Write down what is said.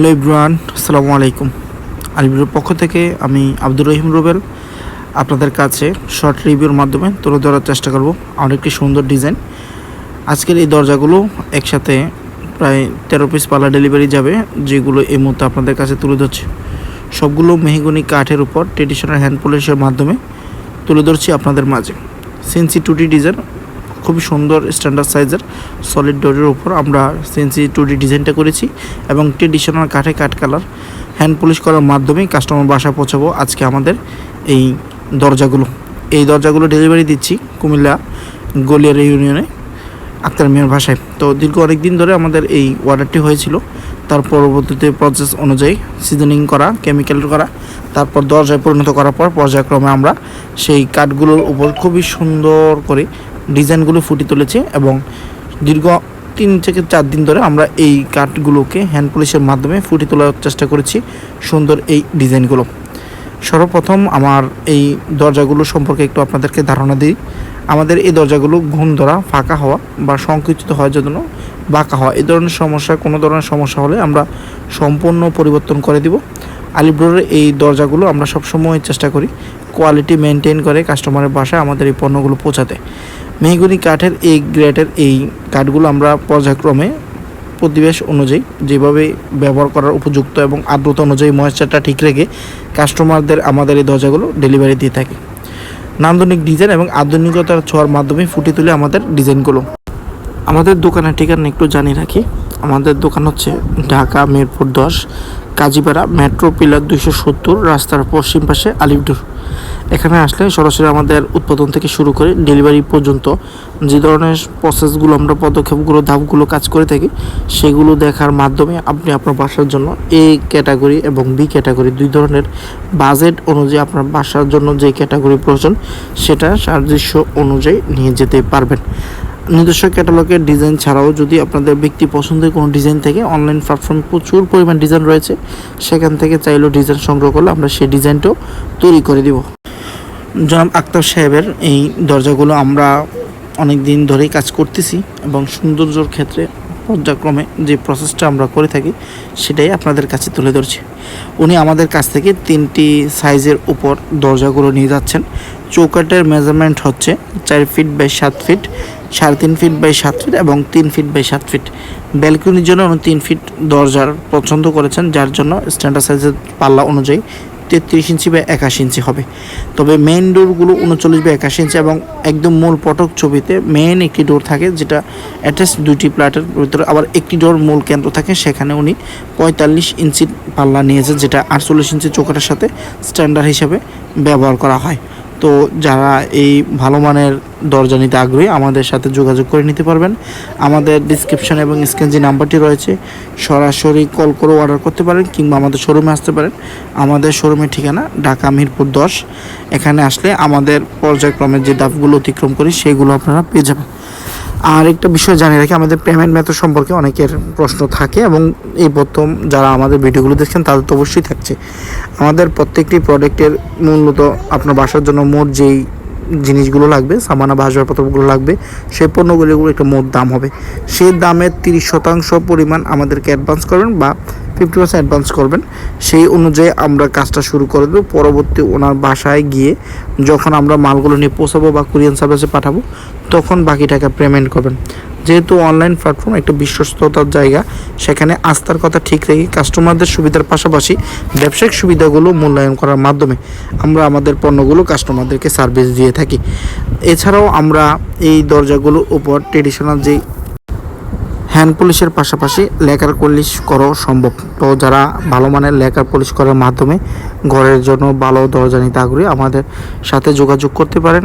Hello Ibran আসসালামু আলাইকুম। আলিবুরের পক্ষ থেকে আমি আব্দুর রহিম রুবেল আপনাদের কাছে শর্ট রিভিউর মাধ্যমে তুলে ধরার চেষ্টা করব আমার একটি সুন্দর ডিজাইন। আজকের এই দরজাগুলো একসাথে প্রায় তেরো পিস পালা ডেলিভারি যাবে, যেগুলো এই মুহূর্তে আপনাদের কাছে তুলে ধরছে। সবগুলো মেহগুনি কাঠের উপর ট্রেডিশনাল হ্যান্ড পলিশের মাধ্যমে তুলে ধরছি আপনাদের মাঝে। সেন্সি টুটি ডিজাইন খুবই সুন্দর স্ট্যান্ডার্ড সাইজের সলিড ডোরের উপর আমরা সেন্সি টুডি ডিজাইনটা করেছি এবং ট্রেডিশনাল কাঠে কাঠ কালার হ্যান্ড পলিশ করার মাধ্যমেই কাস্টমার বাসা পৌঁছাবো আজকে আমাদের এই দরজাগুলো। এই দরজাগুলো ডেলিভারি দিচ্ছি কুমিল্লা গলিয়ার ইউনিয়নে আক্তার মিয়ার ভাষায় তো দীর্ঘ অনেক দিন ধরে আমাদের এই অর্ডারটি হয়েছিল। তার পরবর্তীতে প্রসেস অনুযায়ী সিজনিং করা কেমিক্যাল করা, তারপর দরজায় পরিণত করার পর পর্যায়ক্রমে আমরা সেই কাঠগুলোর উপর খুবই সুন্দর করে ডিজাইনগুলো ফুটিয়ে তুলেছি এবং দীর্ঘ তিন থেকে চার দিন ধরে আমরা এই কাঠগুলোকে হ্যান্ড পলিশের মাধ্যমে ফুটিয়ে তোলার চেষ্টা করেছি সুন্দর এই ডিজাইনগুলো। সর্বপ্রথম আমার এই দরজাগুলো সম্পর্কে একটু আপনাদেরকে ধারণা দিই। আমাদের এই দরজাগুলো ঘুম ধরা, ফাঁকা হওয়া বা সংকুচিত হওয়ার জন্য বাঁকা হওয়া। এই ধরনের সমস্যা, কোনো ধরনের সমস্যা হলে আমরা সম্পূর্ণ পরিবর্তন করে দিব। আলিপুরের এই দরজাগুলো আমরা সবসময় চেষ্টা করি কোয়ালিটি মেনটেন করে কাস্টমারের বাসায় আমাদের এই পণ্যগুলো পৌঁছাতে। মেহগুনি কাঠের এই গ্রেডের এই কাঠগুলো আমরা পর্যায়ক্রমে প্রতিবেশ অনুযায়ী যেভাবে ব্যবহার করার উপযুক্ত এবং আর্দ্রতা অনুযায়ী ময়েশ্চারটা ঠিক রেখে কাস্টমারদের আমাদের এই দরজাগুলো ডেলিভারি দিয়ে থাকি। নান্দনিক ডিজাইন এবং আধুনিকতার ছোঁয়ার মাধ্যমে ফুটিয়ে তুলে আমাদের ডিজাইনগুলো। আমাদের দোকানের ঠিকানা একটু জানিয়ে রাখি। আমাদের দোকান হচ্ছে ঢাকা মিরপুর দশ, কাজীপাড়া, মেট্রো, পিলার দুইশো সত্তর, রাস্তার পশ্চিম পাশে আলিপুর। এখানে আসলে সরাসরি আমাদের উৎপাদন থেকে শুরু করে ডেলিভারি পর্যন্ত যে ধরনের প্রসেসগুলো আমরা, পদক্ষেপগুলো, ধাপগুলো কাজ করে থাকি, সেগুলো দেখার মাধ্যমে আপনি আপনার বাসার জন্য এ ক্যাটাগরি এবং বি ক্যাটাগরি দুই ধরনের বাজেট অনুযায়ী আপনার বাসার জন্য যে ক্যাটাগরি প্রয়োজন, সেটা সাদৃশ্য অনুযায়ী নিয়ে যেতে পারবেন। নিজস্ব ক্যাটালগের ডিজাইন ছাড়াও যদি আপনাদের ব্যক্তি পছন্দের কোনো ডিজাইন থেকে অনলাইন প্ল্যাটফর্মে প্রচুর পরিমাণ ডিজাইন রয়েছে, সেখান থেকে চাইলেও ডিজাইন সংগ্রহ করলে আমরা সেই ডিজাইনটাও তৈরি করে দিব। জনাব আক্তার সাহেবের এই দরজাগুলো আমরা অনেক দিন ধরেই কাজ করতেছি এবং সৌন্দর্যর ক্ষেত্রে পর্যায়ক্রমে যে প্রসেসটা আমরা করে থাকি, সেটাই আপনাদের কাছে তুলে ধরছি। উনি আমাদের কাছ থেকে তিনটি সাইজের উপর দরজাগুলো নিয়ে যাচ্ছেন। চৌকাটের মেজারমেন্ট হচ্ছে চার ফিট বাই সাত ফিট সাড়ে তিন ফিট বাই সাত ফিট এবং তিন ফিট বাই সাত ফিট ব্যালকনির জন্য উনি তিন ফিট দরজার পছন্দ করেছেন, যার জন্য স্ট্যান্ডার্ড সাইজের পাল্লা অনুযায়ী তেত্রিশ ইঞ্চি বা একাশি ইঞ্চি হবে। তবে মেইন ডোরগুলো উনচল্লিশ বা একাশি ইঞ্চি এবং একদম মূল পটক ছবিতে মেন একটি ডোর থাকে যেটা অ্যাটাচ দুটি প্লাটের ভিতরে আবার একটি ডোর মূল কেন্দ্র থাকে। সেখানে উনি পঁয়তাল্লিশ ইঞ্চির পাল্লা নিয়েছে যেটা আটচল্লিশ ইঞ্চি চোখের সাথে স্ট্যান্ডার্ড হিসাবে ব্যবহার করা হয়। তো যারা এই ভালো মানের দরজা নিতে আগ্রহী, আমাদের সাথে যোগাযোগ করে নিতে পারবেন। আমাদের ডিসক্রিপশন এবং স্ক্রিন যে নাম্বারটি রয়েছে, সরাসরি কল করে অর্ডার করতে পারেন কিংবা আমাদের শোরুমে আসতে পারেন। আমাদের শোরুমের ঠিকানা ঢাকা মিরপুর দশ। এখানে আসলে আমাদের পর্যায়ক্রমে যে ডাবগুলো অতিক্রম করি, সেগুলো আপনারা পেয়ে যাবেন। আর একটা বিষয় জানিয়ে রাখি, আমাদের পেমেন্ট মেথড সম্পর্কে অনেকের প্রশ্ন থাকে এবং এই প্রথম যারা আমাদের ভিডিওগুলো দেখছেন তাদের তো অবশ্যই থাকছে। আমাদের প্রত্যেকটি প্রোডাক্টের মূলত আপনার বাসার জন্য মোট যেই জিনিসগুলো লাগবে সামানা বা লাগবে, সেই পণ্যগুলিগুলো একটা মোট দাম হবে। সেই দামের তিরিশ শতাংশ পরিমাণ আমাদেরকে অ্যাডভান্স করবেন বা ফিফটি পার্সেন্ট অ্যাডভান্স করবেন, সেই অনুযায়ী আমরা কাজটা শুরু করে দেবো। পরবর্তী ওনার বাসায় গিয়ে যখন আমরা মালগুলো নিয়ে পৌঁছাবো বা কুরিয়ান সার্ভিসে পাঠাবো, তখন বাকি টাকা পেমেন্ট করবেন। যেহেতু অনলাইন প্ল্যাটফর্ম একটা বিশ্বস্ততার জায়গা, সেখানে আস্থার কথা ঠিক রেখে কাস্টমারদের সুবিধার পাশাপাশি ব্যবসায়িক সুবিধাগুলো মূল্যায়ন করার মাধ্যমে আমরা আমাদের পণ্যগুলো কাস্টমারদেরকে সার্ভিস দিয়ে থাকি। এছাড়াও আমরা এই দরজাগুলোর উপর ট্রেডিশনাল যেই হ্যান্ড পলিশের পাশাপাশি লেকার পলিশ করাও সম্ভব। তো যারা ভালো মানের লেকার পলিশ করার মাধ্যমে ঘরের জন্য ভালো দরজা নিতে আগ্রহী, আমাদের সাথে যোগাযোগ করতে পারেন।